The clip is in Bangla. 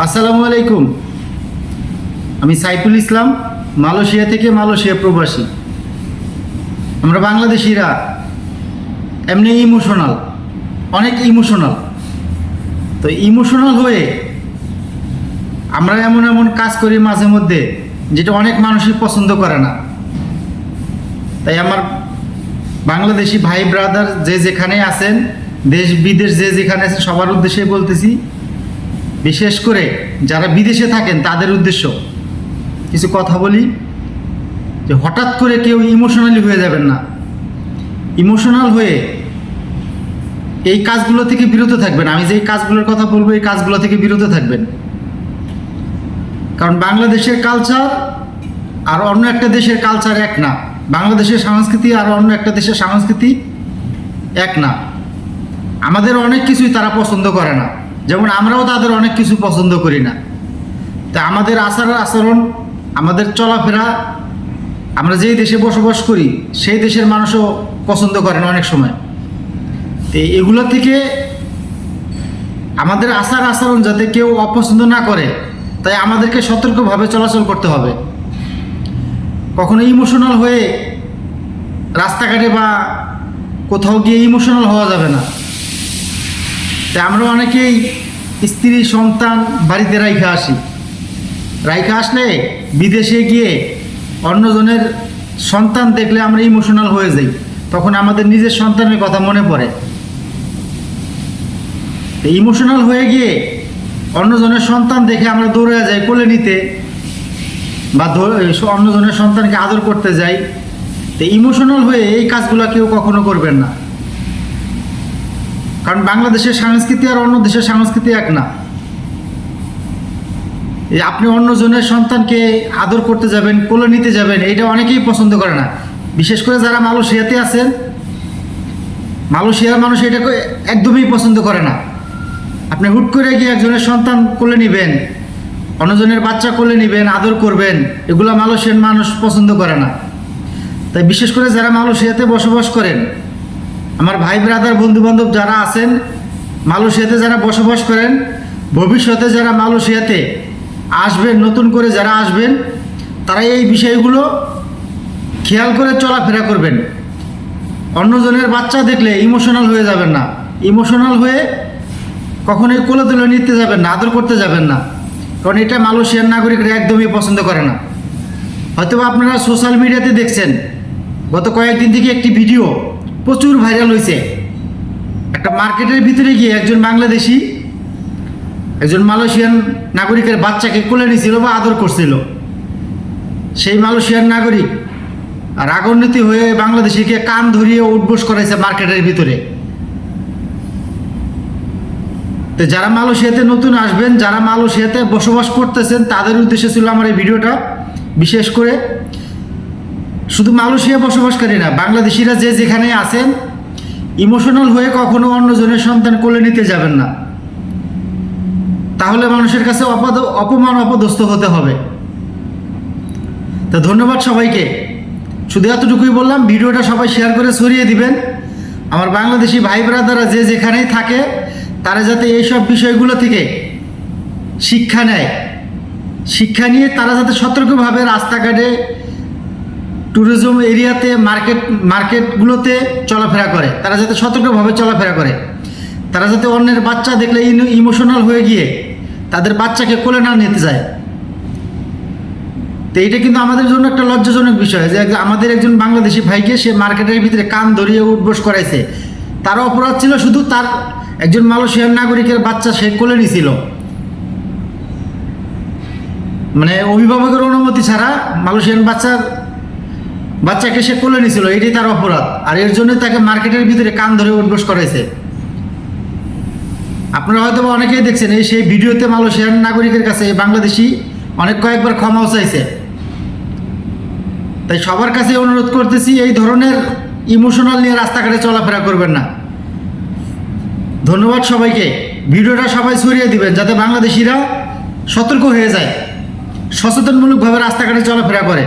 আসসালামু আলাইকুম। আমি সাইফুল ইসলাম, মালয়েশিয়া থেকে মালয়েশিয়া প্রবাসী। আমরা বাংলাদেশিরা এমনি ইমোশনাল, অনেক ইমোশনাল। তো ইমোশনাল হয়ে আমরা এমন এমন কাজ করি মাঝে মধ্যে যেটা অনেক মানুষই পছন্দ করে না। তাই আমার বাংলাদেশি ভাই ব্রাদার যে যেখানে আছেন দেশ বিদেশ যে যেখানে আছেন, সবার উদ্দেশ্যে বলতেছি বিশেষ করে যারা বিদেশে থাকেন, তাদের উদ্দেশ্য। কিছু কথা বলি, যে হঠাৎ করে কেউ ইমোশনালি হয়ে যাবেন না। ইমোশনাল হয়ে এই কাজগুলো থেকে বিরত থাকবেন। আমি যে কাজগুলোর কথা বলব, এই কাজগুলো থেকে বিরত থাকবেন। কারণ বাংলাদেশের কালচার আর অন্য একটা দেশের কালচার এক না। বাংলাদেশের সংস্কৃতি আর অন্য একটা দেশের সংস্কৃতি এক না। আমাদের অনেক কিছুই তারা পছন্দ করে না। যেমন আমরাও তাদের অনেক কিছু পছন্দ করি না। তা আমাদের আচার আচরণ, আমাদের চলাফেরা, আমরা যেই দেশে বসবাস করি, সেই দেশের মানুষও পছন্দ করে না অনেক সময়। তো এগুলো থেকে আমাদের আচার আচরণ যাতে কেউ অপছন্দ না করে, তাই আমাদেরকে সতর্কভাবে চলাচল করতে হবে। কখনো ইমোশনাল হয়ে রাস্তাঘাটে বা কোথাও গিয়ে ইমোশনাল হওয়া যাবে না। তাই আমরা অনেকেই স্ত্রী, সন্তান বাড়িতে রাইখা আসি। রাইখা আসলে বিদেশে গিয়ে অন্যজনের সন্তান দেখলে আমরা ইমোশনাল হয়ে যাই। তখন আমাদের নিজের সন্তানের কথা মনে পড়ে। ইমোশনাল হয়ে গিয়ে অন্যজনের সন্তান দেখে আমরা দৌড়ে যাই কোলে নিতে বা অন্যজনের সন্তানকে আদর করতে যাই। তো ইমোশনাল হয়ে এই কাজগুলো কেউ কখনো করবেন না। কারণ বাংলাদেশের সংস্কৃতি আর অন্য দেশের সংস্কৃতি এক না। আপনি অন্যজনের সন্তানকে আদর করতে যাবেন, কোলে নিতে যাবেন এটা অনেকেই পছন্দ করে না। বিশেষ করে যারা মালয়েশিয়াতে আছেন, মালয়েশিয়ার মানুষ এটাকে একদমই পছন্দ করে না। আপনি হুট করে গিয়ে একজনের সন্তান কোলে নেবেন, অন্যজনের বাচ্চা কোলে নেবেন, আদর করবেন, এগুলো মালয়েশিয়ার মানুষ পছন্দ করে না। তাই বিশেষ করে যারা মালয়েশিয়াতে বসবাস করেন আমার ভাই ব্রাদার বন্ধু বান্ধব যারা আছেন, মালয়েশিয়াতে যারা বসবাস করেন, ভবিষ্যতে যারা মালয়েশিয়াতে আসবেন, নতুন করে যারা আসবেন, তারা এই বিষয়গুলো খেয়াল করে চলাফেরা করবেন। অন্যজনের বাচ্চা দেখলে ইমোশনাল হয়ে যাবেন না। ইমোশনাল হয়ে কখনোই কোলে তুলে নিতে যাবেন না, আদর করতে যাবেন না। কারণ এটা মালয়েশিয়ার নাগরিকরা একদমই পছন্দ করে না। হয়তো আপনারা সোশ্যাল মিডিয়াতে দেখছেন, গত কয়েকদিন থেকে একটি ভিডিও প্রচুর ভাইরাল হয়েছে একটা মার্কেটের ভিতরে গিয়ে একজন বাংলাদেশি, একজন মালয়েশিয়ান নাগরিকের বাচ্চাকে কোলে নিয়েছিল বা আদর করছিল। সেই মালয়েশিয়ান নাগরিক রাগান্বিত হয়ে বাংলাদেশিকে কান ধরিয়ে উঠবোস করাইছে মার্কেটের ভিতরে। তো যারা মালয়েশিয়াতে নতুন আসবেন, যারা মালয়েশিয়াতে বসবাস করতেছেন, তাদের উদ্দেশ্যে ছিল আমার এই ভিডিওটা। বিশেষ করে শুধু মালয়েশিয়া বসবাসকারী না, বাংলাদেশিরা যে যেখানে আছেন ইমোশনাল হয়ে কখনো অন্যজনের সন্তান কোলে নিতে যাবেন না। তাহলে মানুষের কাছে অপদ, অপমান অপদস্থ হতে হবে। তা ধন্যবাদ সবাইকে। শুধু এতটুকুই বললাম, ভিডিওটা সবাই শেয়ার করে ছড়িয়ে দিবেন। আমার বাংলাদেশি ভাই ব্রাদাররা যে যেখানেই থাকে, তারা যাতে এইসব বিষয়গুলো থেকে শিক্ষা নেয়। শিক্ষা নিয়ে তারা যাতে সতর্কভাবে রাস্তাঘাটে ট্যুরিজম এরিয়াতে মার্কেট মার্কেটগুলোতে চলাফেরা করে। তারা যাতে সতর্কভাবে চলাফেরা করে। তারা যাতে অন্যের বাচ্চা দেখলে ইমোশনাল হয়ে গিয়ে তাদের বাচ্চাকে কোলে না নিতে যায় তো এটা কিন্তু আমাদের জন্য একটা লজ্জাজনক বিষয় যে আমাদের একজন বাংলাদেশি ভাইকে সে মার্কেটের ভিতরে কান ধরিয়ে উঠবোস করাইছে। তার অপরাধ ছিল শুধু তার একজন মালয়েশিয়ান নাগরিকের বাচ্চা সে কোলে নিছিল। মানে অভিভাবকের অনুমতি ছাড়া মালয়েশিয়ান বাচ্চার বাচ্চাকে সে কোলে নিছিল এটাই তার অপরাধ। আর এর জন্য তাকে মার্কেটের ভিতরে কান ধরে উঠবোস করাইছে। আপনারা হয়তো অনেকেই দেখছেন, এই সেই ভিডিওতে মালয়েশিয়ান নাগরিকের কাছে এই বাংলাদেশি অনেক কয়েকবার ক্ষমাও চাইছে। তাই সবার কাছে অনুরোধ করতেছি, এই ধরনের ইমোশনাল নিয়ে রাস্তাঘাটে চলাফেরা করবেন না। ধন্যবাদ সবাইকে। ভিডিওটা সবাই ছড়িয়ে দিবেন, যাতে বাংলাদেশিরা সতর্ক হয়ে যায়, সচেতনমূলকভাবে রাস্তাঘাটে চলাফেরা করে।